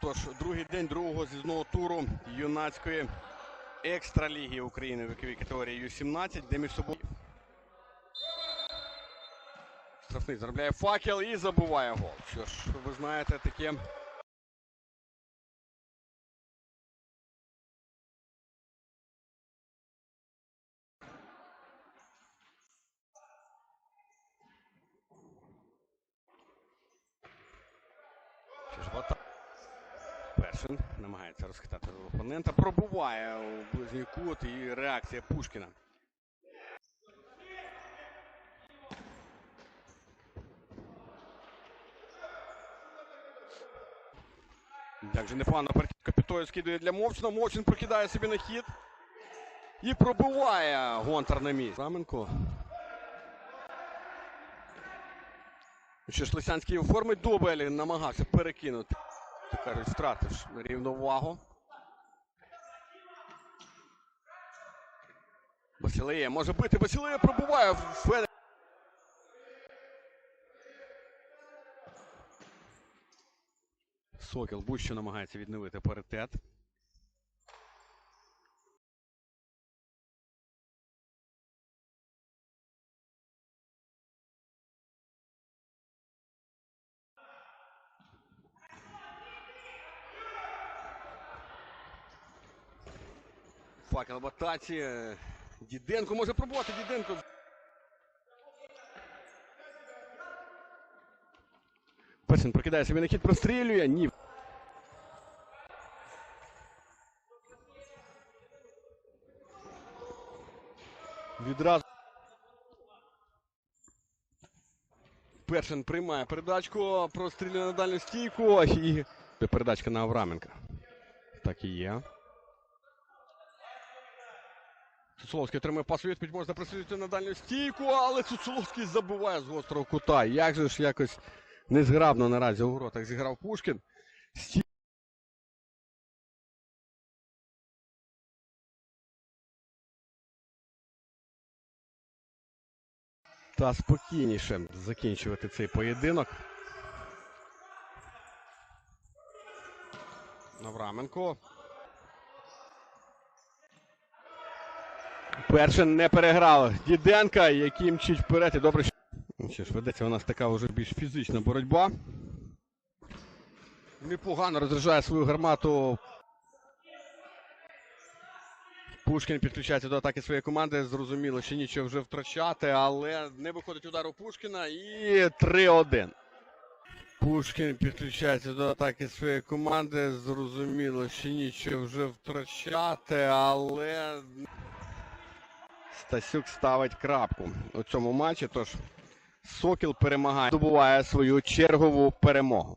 Тож, другий день другого з'їзного туру юнацької екстраліги України в віковій категорії Ю-17, де між собою штрафний заробляє факел і забуває гол. Що ж, ви знаєте, таке. Що ж, Вата- Першин намагається розхитати опонента. Пробуває у ближній кут і реакція Пушкіна. Як же непогано Капітою скидує для Мовчина. Мовчин прокидає собі на хід. І пробиває Гонтар на місць. Раменко. Що ж, Лисянський оформить дубль, намагався перекинути. Так кажуть, втратив рівновагу. Басілеє може бити. Басілеє пробуває. Федер. Сокіл будь-що намагається відновити паритет. Факел в атаці. Діденко може пробувати. Діденко. Персин прокидає собі на хід, прострілює. Ні. Відразу. Першин приймає передачку, прострілює на дальню стійку і передачка на Авраменка. Так і є. Цуцуловський отримує пасу відповідь, можна присвідчити на дальню стійку, але Цуцуловський забиває з гострого кута. Як же ж якось незграбно наразі у воротах зіграв Пушкін. Сті... Та спокійніше закінчувати цей поєдинок. Авраменко. Першин не переграв Діденка, який мчить вперед. І добре, що Ну, ж ведеться у нас така вже більш фізична боротьба. Непогано розряджає свою гармату. Пушкін підключається до атаки своєї команди. Зрозуміло, що нічого вже втрачати, але не виходить удар у Пушкіна і 3-1. Пушкін підключається до атаки своєї команди. Зрозуміло, що нічого вже втрачати, але. Стасюк ставить крапку у цьому матчі. Тож Сокіл перемагає, здобуває свою чергову перемогу.